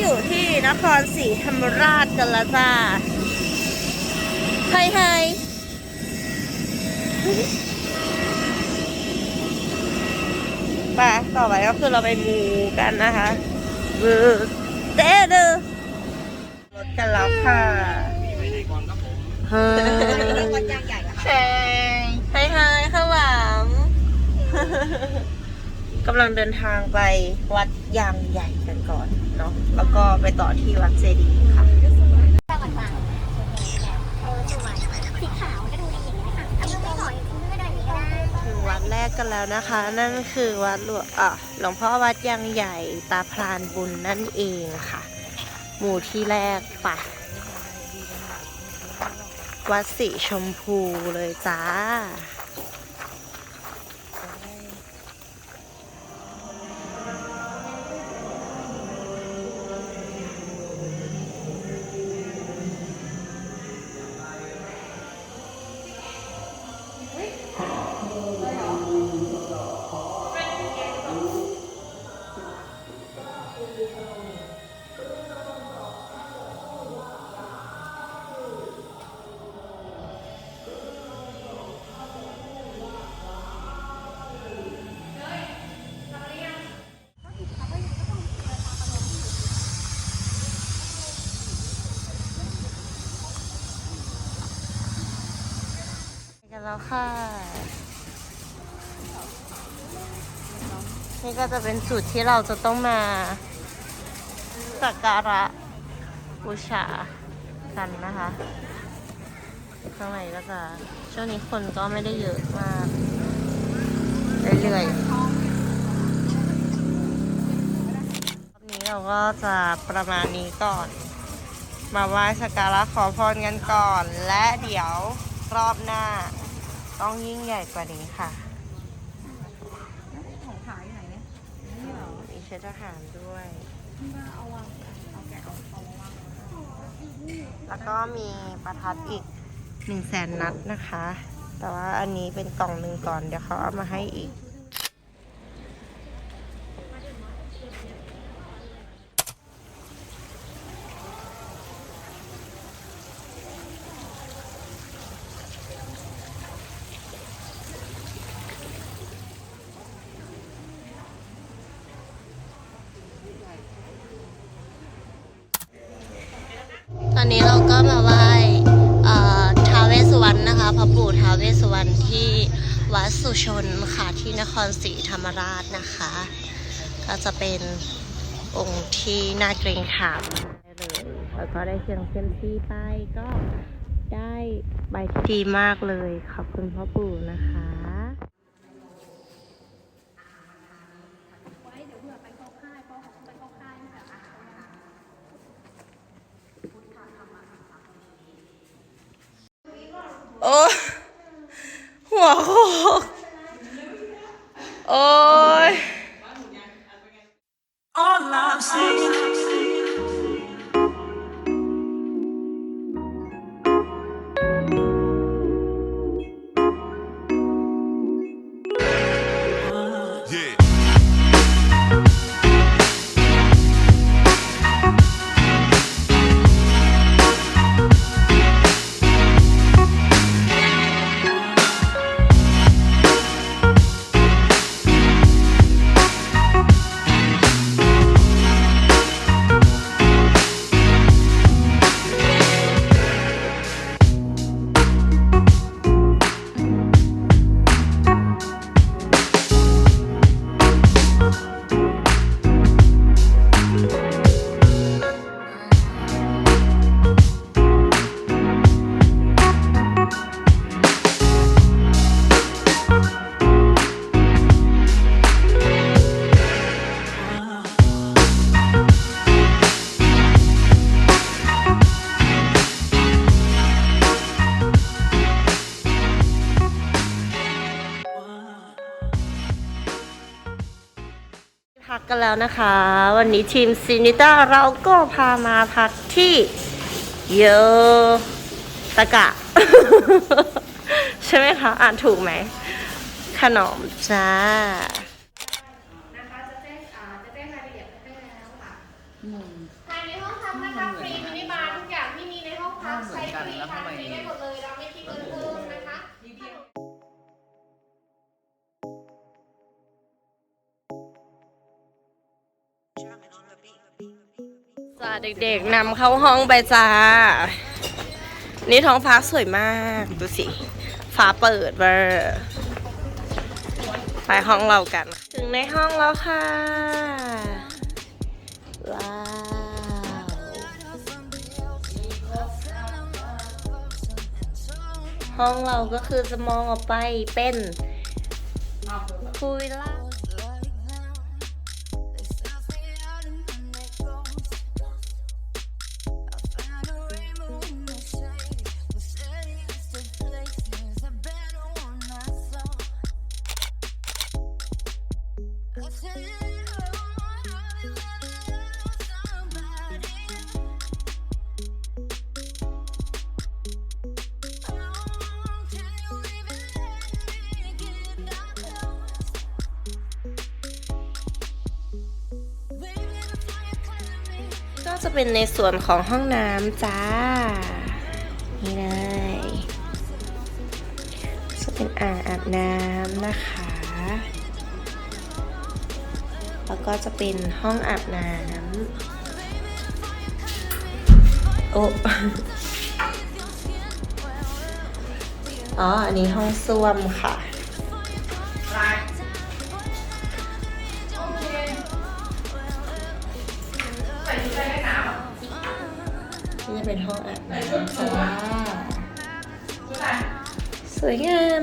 อยู่ที่นครศรีธรรมราชกันและจ้าไฮไฮไปต่อไปก็คือเราไปมูกันนะคะมือเต้เด้อรถกันแล้วค่ะเฮ้ยวัดยางใหญ่อะแชงไฮไฮข้างหลัง กำลังเดินทางไปวัดยางใหญ่กันก่อนเนาะแล้วก็ไปต่อที่วัดเจดีย์ค่ะถึงวัดแรกกันแล้วนะคะ นั่นคือวัดหลวงอะหลวงพ่อวัดยางใหญ่ตาพรานบุญนั่นเองค่ะ หมู่ที่แรกปะวัดสีชมพูเลยจ้า แล้วค่ะ นี่ก็จะเป็นจุดที่เราจะต้องมาสักการะบูชากันนะคะ ข้างในก็จะช่วงนี้คนก็ไม่ได้เยอะมากเรื่อยๆรอบนี้เราก็จะประมาณนี้ก่อน มาไหว้สักการะขอพรกันก่อน และเดี๋ยวรอบหน้า ต้องยิ่งใหญ่กว่านี้ค่ะของขายไหนเนี่ยนี่เหรอมีเชื้อทหารด้วยที่ว่าเอาวางเอาแกะเอาเอาวางแล้วก็มีประทัดอีกหนึ่งแสนนัดนะคะ แต่ว่าอันนี้เป็นกล่องหนึ่งก่อน เดี๋ยวเขาเอามาให้อีก นนี้เราก็มาไหว้ท้าวเวสสุวรรณนะคะพระปู่ท้าวเวสสุวรรณที่วัดสุชนค่ะที่นครศรีธรรมราชนะคะ ก็จะเป็นองค์ที่น่าเกรงขามเลยแล้วก็ได้เสียงเซียมซีไปก็ได้ใบที่ดีมากเลยขอบคุณพ่อปู่นะคะ ไว้เดี๋ยวเผื่อไปเข้าค่ายเพราะไปเข้าค่ายแบบอาหาร โอ้หัวโคกโอ้ย พักกันแล้วนะคะ วันนี้ทีมซินิต้าเราก็พามาพักที่เยอตะกะ ใช่ไหมคะ อ่านถูกไหมขนมจ้าาเด็กๆนำเข้าห้องไปจ้า นี่ท้องฟ้าสวยมาก ดูสิ ฟ้าเปิดเบอร์ไปห้องเรากัน ถึงในห้องแล้วค่ะ ว้าว ห้องเราก็คือจะมองออกไปเป็นคุยล่า จะเป็นในส่วนของห้องน้ำจ้า นี่เลยจะเป็นอ่างอาบน้ำนะคะ แล้วก็จะเป็นห้องอาบน้ำโอ้อ๋อ อันนี้ห้องส้วมค่ะ เป็นห้องอาบน้ำจ้าสวยงาม